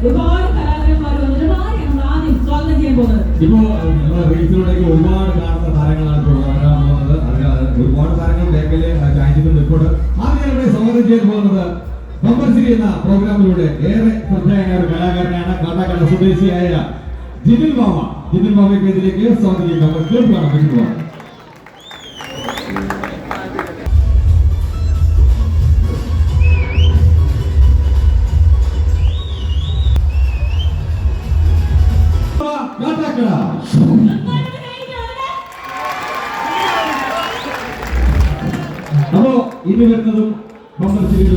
ഒരുപാട് കലാകാരന്മാർ വന്നിട്ടുണ്ട് ആരെയാണ് നമ്മൾ ആദ്യം സ്വാഗതം ചെയ്യാൻ പോകുന്നത്. ഇപ്പോ റീൽസിലൂടെയൊക്കെ ഒരുപാട് കാണുന്ന താരങ്ങളാണ് വരാൻ പോകുന്നത് അതിന് ഒരുപാട് താരങ്ങൾ ബാക്കിൽ ചായച്ചിട്ടുണ്ട് ഇപ്പോൾ ആദ്യം ഇവിടെ സ്വാഗതം ചെയ്യാൻ പോകുന്നത്. ബമ്പർസിരി എന്ന പ്രോഗ്രാമിലൂടെ ഏറെ ശ്രദ്ധേയനായ ഒരു കലാകാരനാണ് കാട്ടാക്കട സ്വദേശിയായ ജിതിൻ ബാബ ജിതിൻ ബാബയ്ക്ക് ഇതിലേക്ക് സ്വാഗതം ചെയ്യുക നമ്മൾ ഇനി വരുന്നതും ബമ്പർ സീരിയൽ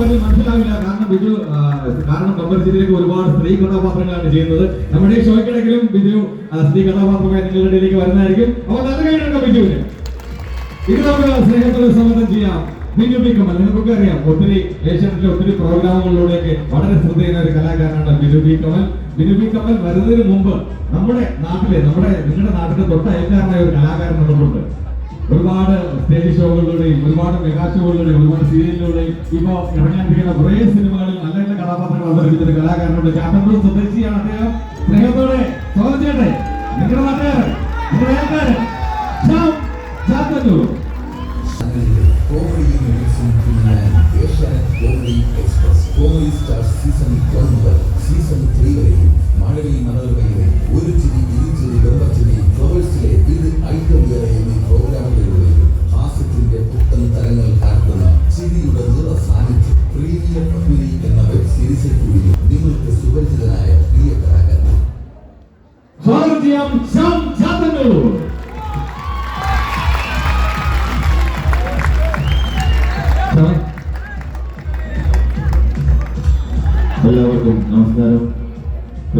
കണ്ടാൽ മനസ്സിലാവില്ല. കാരണം ബിജു കാരണം ബമ്പർ സീരിയലിലേക്ക് ഒരുപാട് സ്ത്രീ കഥാപാത്രങ്ങളാണ് ചെയ്യുന്നത്. നമ്മുടെ ഷോയ്ക്കിടയ്ക്കിലും ബിജു സ്ത്രീ കഥാപാത്രമായി നിങ്ങളുടെ ഇടയിലേക്ക് വരുന്നതായിരിക്കും. അപ്പോൾ നല്ല കൈയ്യടക്കാം ബിജുവിന്? ഇത് നമുക്ക് സ്നേഹത്തോടെ സ്വാഗതം ചെയ്യാം. ബിജു ബി കമൽ നിങ്ങൾക്കൊക്കെ അറിയാം. ഒത്തിരി ഏഷ്യാനെറ്റിലെ ഒത്തിരി പ്രോഗ്രാമുകളിലൂടെയൊക്കെ വളരെ ശ്രദ്ധേയനായ ഒരു കലാകാരനാണ് ബിജു ബി ബിജു ബി കമൽ വരുന്നതിന് മുമ്പ് നമ്മുടെ നാട്ടിലെ നമ്മുടെ നിങ്ങളുടെ നാട്ടിലെ തൊട്ട അയൽക്കാരനായ ഒരു കലാകാരൻ നമുക്കുണ്ട് ഒരുപാട് സ്റ്റേജ് ഷോകളിലൂടെയും ഒരുപാട് മെഗാ ഷോകളിലൂടെയും ഒരുപാട് സീരിയലിലൂടെയും ഇപ്പൊ ഇറങ്ങാനിരിക്കുന്ന കുറേ സിനിമകളിൽ നല്ല നല്ല കഥാപാത്രങ്ങൾ അവതരിപ്പിച്ചൊരു കലാകാരനുണ്ട് ക്യാപ്റ്റൻ സ്വദേശിയാണ് അദ്ദേഹം. സ്നേഹത്തോടെ സ്വാഗതം ചെയ്യട്ടെ? നിങ്ങളുടെ നാട്ടുകാരൻ നിങ്ങളുടെ അയൽക്കാരൻ ശ്യാം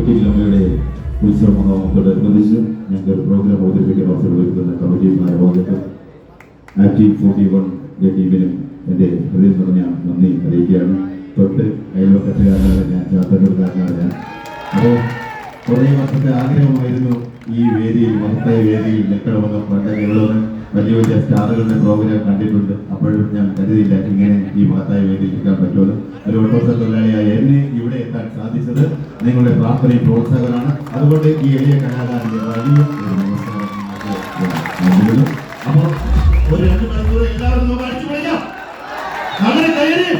കുട്ടിക്കിളമ്മയുടെ ഉത്സവ മഹോത്സവത്തോടനുബന്ധിച്ച് ഞങ്ങൾ പ്രോഗ്രാം അവതരിപ്പിക്കാൻ അവസരം ഒരുക്കുന്ന കമ്മിറ്റിയുമായ ഭാഗത്ത് ആക്റ്റീവ് ഫോർട്ടി വൺ ടീമിനും എന്റെ ഹൃദയം നിറഞ്ഞ നന്ദി അറിയിക്കുകയാണ്. തൊട്ട് അയൽവക്കത്തുകാരനാണ് ഞാൻ ചാത്തന്നൂർക്കാരനാണ് ഞാൻ. അപ്പോൾ കുറേ വർഷത്തെ ആഗ്രഹമായിരുന്നു ഈ വേദിയിൽ മഹത്തായ വേദിയിൽ നിൽക്കണമെന്ന് പണ്ട് കേരളം വലിയ വലിയ സ്റ്റാറുകളുടെ പ്രോഗ്രാം കണ്ടിട്ടുണ്ട്. അപ്പോഴും ഞാൻ കരുതിയില്ല ഇങ്ങനെ ഈ മഹത്തായ വേദിയിൽ നിൽക്കാൻ പറ്റുമെന്ന്. ഒരു ഓട്ടോസ തൊഴിലാളിയായ എന്നെ ഇവിടെ എത്താൻ സാധിച്ചത് നിങ്ങളുടെ പ്രാർത്ഥനയും പ്രോത്സാഹനമാണ്. അതുകൊണ്ട് ഈ എളിയ കലാകാരന്റെ വലിയ ഒരു നമസ്കാരം. അപ്പോൾ ഒരു രണ്ട് മണിക്കൂർ എല്ലാവരും അങ്ങനെ കയറി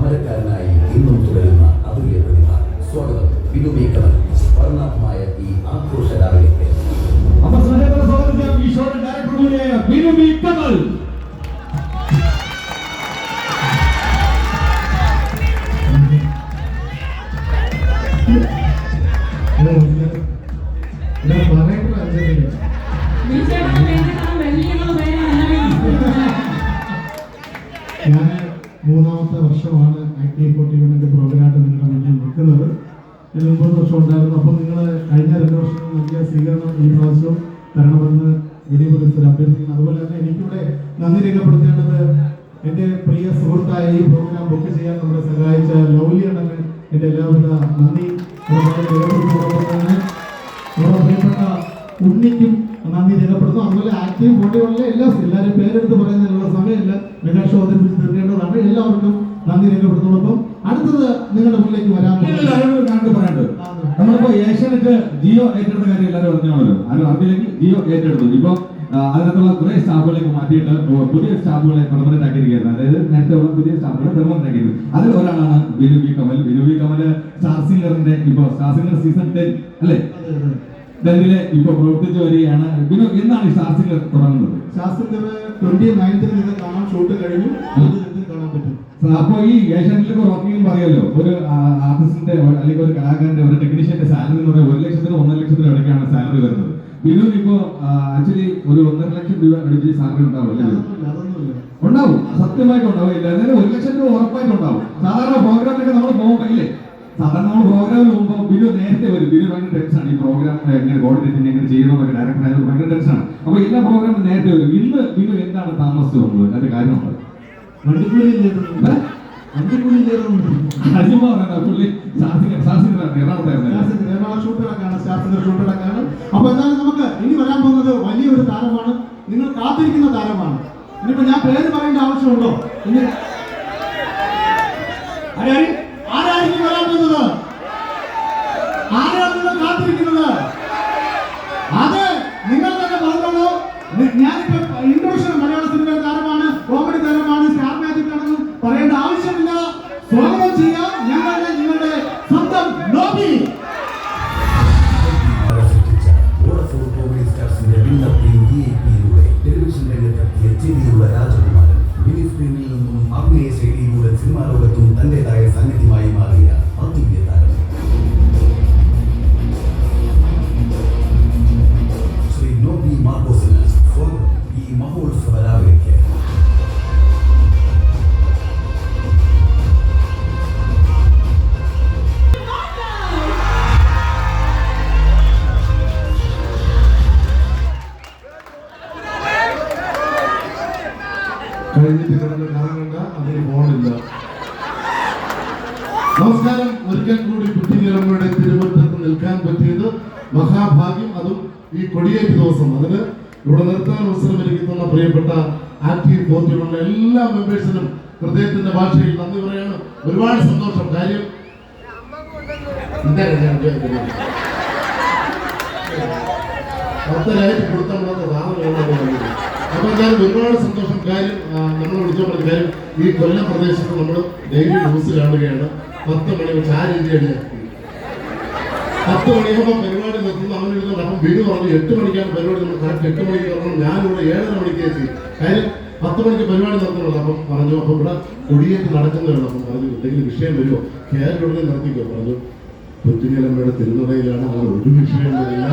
അമരക്കാരനായി ഇന്നും തുടരുന്ന അതുല്യ പ്രതിഭ. സ്വാഗതം. കമൽ വർണാഭമായ ഈ ആഘോഷ രാവിലേക്ക് അപ്പൊ സ്നേഹത്തോടെ സ്വാഗതം വർഷമാണ് ആക്ടി ഫോർട്ടി വണ്ണിന്റെ പ്രോഗ്രാമായിട്ട് നിങ്ങളുടെ മുന്നിൽ നിൽക്കുന്നത്. ഇതിന് മുമ്പ് വർഷം ഉണ്ടായിരുന്നു. അപ്പം നിങ്ങൾ കഴിഞ്ഞ രണ്ട് വർഷം നൽകിയ സ്വീകരണം ഈ പ്രാവശ്യവും തരണമെന്ന് വിനയപുരസ്ഥർ അഭ്യർത്ഥിക്കുന്നു. അതുപോലെ തന്നെ എനിക്കിവിടെ നന്ദി രേഖപ്പെടുത്തേണ്ടത് എന്റെ പ്രിയ സുഹൃത്തായ ഈ പ്രോഗ്രാം ബുക്ക് ചെയ്യാൻ നമ്മളെ സഹായിച്ച ലൗലി അണ്ണന് എന്റെ എല്ലാവിധ നന്ദി. പ്രിയപ്പെട്ട ഉണ്ണിക്കും നന്ദി രേഖപ്പെടുത്തുന്നു. അതുപോലെ ആക്റ്റീവ് ഫോർട്ടികളിലെ എല്ലാ എല്ലാവരും പേരെടുത്ത് പറയുന്നതിനുള്ള സമയമില്ല. മെഗാ ഷോ അവതരിപ്പിച്ച് തീർക്കേണ്ടതാണ്. എല്ലാവർക്കും നന്ദി രേഖപ്പെടുത്തുന്നതോടൊപ്പം അടുത്തത് നിങ്ങളുടെ മുന്നിലേക്ക് വരാൻ പറയാനുണ്ട് നമ്മളിപ്പോ ഏഷ്യാനെറ്റ് ജിയോ ഏറ്റെടുത്ത കാര്യം എല്ലാവരും അറിഞ്ഞാണല്ലോ. ആരും അറിഞ്ഞില്ലെങ്കിൽ ജിയോ ഏറ്റെടുത്തു. ഇപ്പൊ അതിനകത്തുള്ള കുറെ സ്റ്റാഫുകളെ മാറ്റിയിട്ട് പുതിയ സ്റ്റാഫുകളെ പെർമനന്റ് ആക്കിയിരിക്കുന്നത് അതായത് നേരത്തെ ഉള്ള പുതിയ സ്റ്റാഫുകളെ പെർമനന്റ് ആക്കിയിരുന്നു. അതിൽ ഒരാളാണ് Binu B Kamal. Binu B Kamal star സിംഗറിന്റെ ഇപ്പൊ സ്റ്റാർ സിംഗർ സീസൺ ടെൻ അല്ലേ? ഡൽഹിയിലെ ഇപ്പൊ പ്രവർത്തിച്ചു വരികയാണ്. ബിനു എന്നാണ് ഈ ശാസ്ത്രികൾ തുടങ്ങുന്നത്? ശാസ്ത്രജ്ഞര് ട്വന്റി നയൻത്തിന് നിങ്ങൾ കാണാൻ ഷൂട്ട് കഴിഞ്ഞു ഇരുപതിന് കാണാൻ പറ്റും അപ്പൊ ഈ ഏഷ്യാനെറ്റിലൊക്കെ വർക്കിംഗ് പറയുമല്ലോ. ഒരു ആർട്ടിസ്റ്റിന്റെ അല്ലെങ്കിൽ ഒരു കലാകാരന്റെ ഒരു ടെക്നീഷ്യന്റെ സാലറി എന്ന് പറയുന്നത് ഒരു ലക്ഷത്തിന് ഒന്നര ലക്ഷത്തിന് ഇടയ്ക്കാണ് സാലറി വരുന്നത്. ബിനുവിന് ഇപ്പോ ആക്ച്വലി ഒരു ഒന്നര ലക്ഷം രൂപ അടിച്ച് സാലറി ഉണ്ടാവും ഉണ്ടാവും. സത്യമായിട്ട് ഉണ്ടാവും. ഇല്ല അതായത് ഒരു ലക്ഷം രൂപ ഉറപ്പായിട്ട് ഉണ്ടാവും. സാധാരണ പ്രോഗ്രാമിലൊക്കെ നമ്മൾ പോകുമ്പോ ഇല്ലേ? സാധാരണ നമ്മൾ പ്രോഗ്രാമിൽ പോകുമ്പോൾ ബിനു നേരത്തെ വരും. ബിനു ഭയങ്കര ടെൻഷനാണ് ഈ പ്രോഗ്രാം എങ്ങനെ കോർഡിനേറ്റ് എങ്ങനെ ചെയ്യണമെന്നൊക്കെ ഡയറക്ടർ ആയത് ഭയങ്കര ടെൻഷനാണ് അപ്പൊ എല്ലാ പ്രോഗ്രാമും നേരത്തെ വരും. ഇന്ന് ബിനു എന്താണ് താമസിച്ചു വന്നത് അതിന്റെ കാര്യമുണ്ട്? ശാസ്ത്രജ്ഞ ഷൂട്ടുകളൊക്കെയാണ് അപ്പൊ എന്തായാലും നമുക്ക് ഇനി വരാൻ പോകുന്നത് വലിയൊരു താരമാണ്. നിങ്ങൾ കാത്തിരിക്കുന്ന താരമാണ്. ഇനിയിപ്പോ ഞാൻ പേര് പറയേണ്ട ആവശ്യമുണ്ടോ? ഇനി ആരായി- ആരായിരിക്കും വരാൻ പോകുന്നത് ആരാണ് നിങ്ങൾ കാത്തിരിക്കുന്നത് അത് നിങ്ങൾ തന്നെ പറഞ്ഞോളൂ നി- ഞാനിപ്പോ ഇൻട്രോഷൻ മലയാള സിനിമ താരമാണ് കോമഡി താരമാണ് സ്റ്റാർ മാജിക് ആണെന്ന് പറയേണ്ട ആവശ്യമില്ല. സ്വാഗതം ചെയ്യാം. നമസ്കാരം. ഒരിക്കൽ കൂടി കുട്ടികളമ്മയുടെ തിരുവനന്തപുരത്ത് നിൽക്കാൻ പറ്റിയത് മഹാഭാഗ്യം. അതും ഈ കൊടിയേറ്റ് ദിവസം. അതിന് ഇവിടെ നിർത്താൻ അവസരം ഒരുക്കുന്ന പ്രിയപ്പെട്ട ആക്റ്റീവ് ബോധ്യമുള്ള എല്ലാ മെമ്പേഴ്സിനും ഹൃദയത്തിന്റെ ഭാഷയിൽ നന്ദി പറയാണ്. ഒരുപാട് സന്തോഷം. കാര്യം? പത്തരായിട്ട് കൊടുത്താൽ സാധനം അപ്പൊ എന്തായാലും ഒരുപാട് സന്തോഷം. കാര്യം നമ്മൾ വിളിച്ചു പറഞ്ഞ കാര്യം ഈ കൊല്ലം പ്രദേശത്ത് നമ്മൾ ഡെയിലി ന്യൂസ് കാണുകയാണ്. പത്ത് മണി വെച്ച് ആ രീതിയാണ് പത്ത് മണിയാകുമ്പോൾ പരിപാടി നിർത്തുന്നു അവൻ എഴുതുന്നുണ്ട് അപ്പം വീട് പറഞ്ഞു എട്ട് മണിക്കാണ് പരിപാടി നമ്മൾ കറക്റ്റ് എട്ട് മണിക്ക് പറഞ്ഞു ഞാനിവിടെ ഏഴര മണിക്ക് എത്തി. കാര്യം പത്ത് മണിക്ക് പരിപാടി നിർത്തുന്നുള്ളൂ അപ്പം പറഞ്ഞു അപ്പം ഇവിടെ കൊടിയേറ്റ് നടക്കുന്നതാണ് അപ്പം പറഞ്ഞു എന്തെങ്കിലും വിഷയം വരുമോ? കയറി നടത്തിക്കോ. പറഞ്ഞു കൊച്ചുങ്ങലമ്മയുടെ തിരുനടയിലാണ് അങ്ങനെ ഒരു വിഷയം വരില്ല.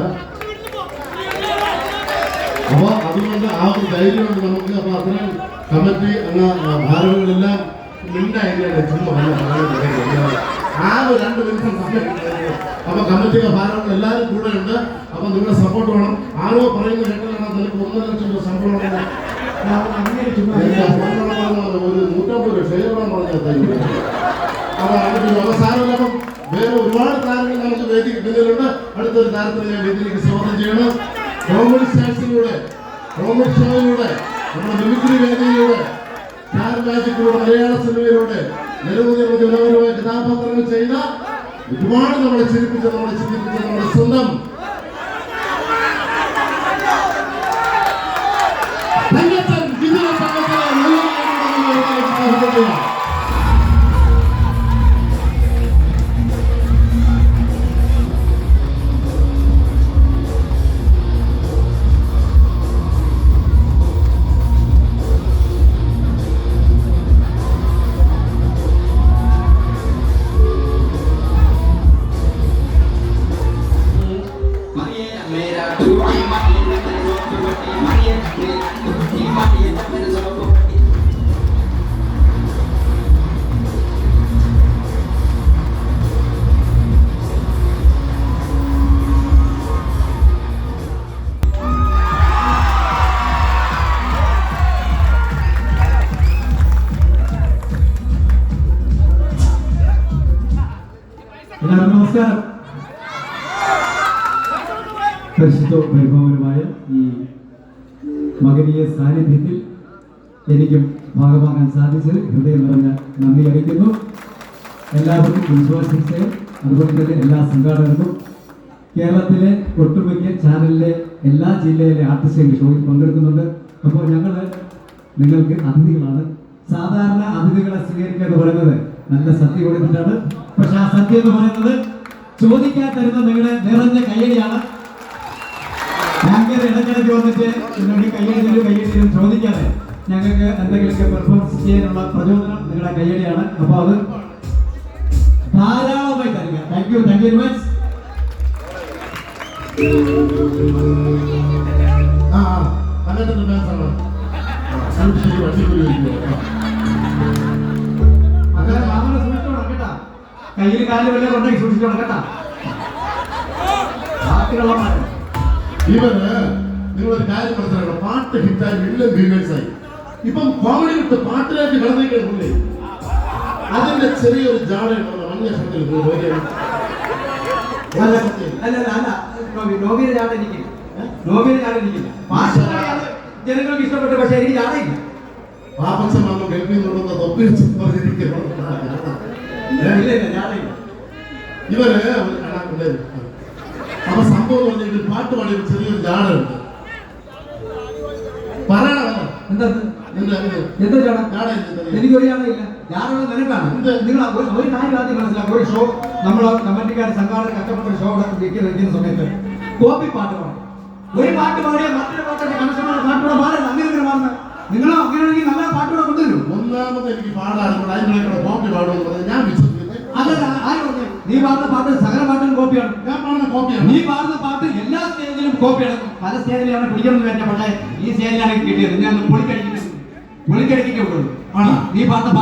അപ്പൊ അതുകൊണ്ട് ആ ഒരു ധൈര്യമുണ്ട് നമുക്ക്. അപ്പൊ അത്തരം കമ്മിറ്റി അങ്ങ് ഭാരവുകളെല്ലാം മിണ്ടായിട്ടാണ് ചുമ്മാ വല്ല ആ ഒരു രണ്ട് ദിവസം സമയം. അപ്പൊ കമ്മിറ്റിയുടെ ഭാരവുകൾ എല്ലാവരും കൂടെ ഉണ്ട്. അപ്പൊ നിങ്ങളുടെ സപ്പോർട്ട് വേണം. ആരോ പറയുന്ന കേട്ടാലാണ് നിനക്ക് ഒന്നര ലക്ഷം രൂപ ശമ്പളം ഒരു നൂറ്റമ്പത് പറഞ്ഞാൽ തരും അപ്പൊ അതിന്റെ അവസാനം വേറെ ഒരുപാട് താരങ്ങൾ നമുക്ക് വേദി പിന്നിലുണ്ട്. അടുത്തൊരു താരത്തിന് ഞാൻ വേദിയിലേക്ക് സ്വാഗതം ചെയ്യണം. കോമഡി സ്റ്റാർസിലൂടെ ഷോയിലൂടെ നമ്മുടെ മിമിക്രി വേദിയിലൂടെ സ്റ്റാർ മാജിക്കിലൂടെ മലയാള സിനിമയിലൂടെ നിരവധി മനോഹരമായ കഥാപാത്രങ്ങൾ ചെയ്ത ഒരുപാട് നമ്മളെ ചിരിപ്പിച്ച നമ്മളെ ചിന്തിപ്പിച്ച നമ്മുടെ സ്വന്തം പരിശുദ്ധ വൈഭവപരമായ ഈ മകനീയ സാന്നിധ്യത്തിൽ എനിക്കും ഭാഗമാകാൻ സാധിച്ചത് ഹൃദയം നിറഞ്ഞ നന്ദി അറിയിക്കുന്നു. എല്ലാവർക്കും വിശ്വാസിച്ചയും അതുപോലെ തന്നെ എല്ലാ സംഘാടകർക്കും കേരളത്തിലെ ഒട്ടുമിക്ക ചാനലിലെ എല്ലാ ജില്ലയിലെ ആർട്ടിസ്റ്റുകൾ ഷോയിൽ പങ്കെടുക്കുന്നുണ്ട്. അപ്പോൾ ഞങ്ങൾ നിങ്ങൾക്ക് അതിഥികളാണ്. സാധാരണ അതിഥികളെ സ്വീകരിക്കുക എന്ന് പറയുന്നത് നല്ല സത്യം കൊടുത്തിട്ടാണ്. പക്ഷെ ആ സത്യം എന്ന് പറയുന്നത് ചോദിക്കാൻ തരുന്ന നിങ്ങളുടെ നിറഞ്ഞ കയ്യടിയാണ്. ഞങ്ങൾ ഇടയ്ക്കിടയ്ക്ക് വന്നിട്ട് നിങ്ങളുടെ കയ്യടിയിലും കയ്യടിയിലും ചോദിക്കാതെ ഞങ്ങൾക്ക് എന്തെങ്കിലുമൊക്കെ പെർഫോമൻസ് ചെയ്യാനുള്ള പ്രചോദനം നിങ്ങളുടെ കയ്യടിയാണ്. അപ്പോൾ അത് ധാരാളമായി തരിക thank you thank you very much ആ അങ്ങനെ കേട്ടാ കയ്യിൽ കാൽ വല്ല കൊണ്ടേക്ക് സൂക്ഷിച്ചോണം കേട്ടാ ബാക്കിയുള്ളവന്മാരെ. ഇവന് നിങ്ങളൊരു കാര്യം മനസ്സിലാക്കണം. പാട്ട് ഹിറ്റായി എല്ലാം വ്യൂവേഴ്സ് ആയി. ഇപ്പം കോമഡി വിട്ട് പാട്ടിലേക്ക് കടന്നേക്കുന്നില്ലേ അതിന്റെ ചെറിയൊരു ജാടയുണ്ട് മഞ്ഞ നോബി നോബിയുടെ ചാട എനിക്കില്ല. നോബിയുടെ ചാട എനിക്കില്ല. പാട്ട് ജനങ്ങൾക്ക് ഇഷ്ടപ്പെട്ടു പക്ഷേ എനിക്ക് ചാടയില്ല പാപ്പച്ചൻ വന്ന് ഗൾഫിൽ നിന്നുള്ള തൊപ്പി പറഞ്ഞിരിക്കുന്നു. ഇവർ സംഭവം എന്ന് പാട്ട് പാടിയ ചെറിയൊരു ജാടയുണ്ട് പറയണമല്ലോ എന്താ എന്താ ഇത്? എന്താ ചാട ജാടയില്ല ചാടുള്ള നിനക്കാണ്. നിങ്ങൾ ഒരു- കാര്യം ആദ്യം മനസ്സിലാക്കുക. ഒരു ഷോ നമ്മൾ കമ്മിറ്റിക്കാർ സംഘാടകർ കഷ്ടപ്പെട്ട ഷോ വെക്കുന്ന സമയത്ത് കോപ്പി പാട്ട് പാടും. ഒരു പാട്ട് പാടിയാൽ മറ്റൊരു പാട്ടിന്റെ കണക്ഷനുള്ള പാട്ടുകൂടെ പാടില്ല അങ്ങനെ പാടുന്നത് നിങ്ങളോ അങ്ങനെയാണെങ്കിൽ നല്ല പാട്ടുകൂടെ കൊണ്ടുവരും. ഒന്നാമത് എനിക്ക് പാടാറുണ്ട് അതിന്റെ കോപ്പി പാടുമെന്ന് പറഞ്ഞാൽ ഞാൻ അതല്ല ആര് പറഞ്ഞു? നീ പാടുന്ന പാട്ട് സകല പാട്ടും കോപ്പിയാണ്. ഞാൻ പാടുന്ന കോപ്പിയാണ്? നീ പാടുന്ന പാട്ട് എല്ലാ സ്റ്റേജിലും കോപ്പിയാണ് പല സ്റ്റേജിലാണ് പിടിക്കണം വെച്ചാൽ പക്ഷേ ഈ സ്റ്റേജിലാണ് കിട്ടിയത്. ഞാൻ പൊളിക്കടിക്കുന്നു ആണോ? നീ പാടുന്ന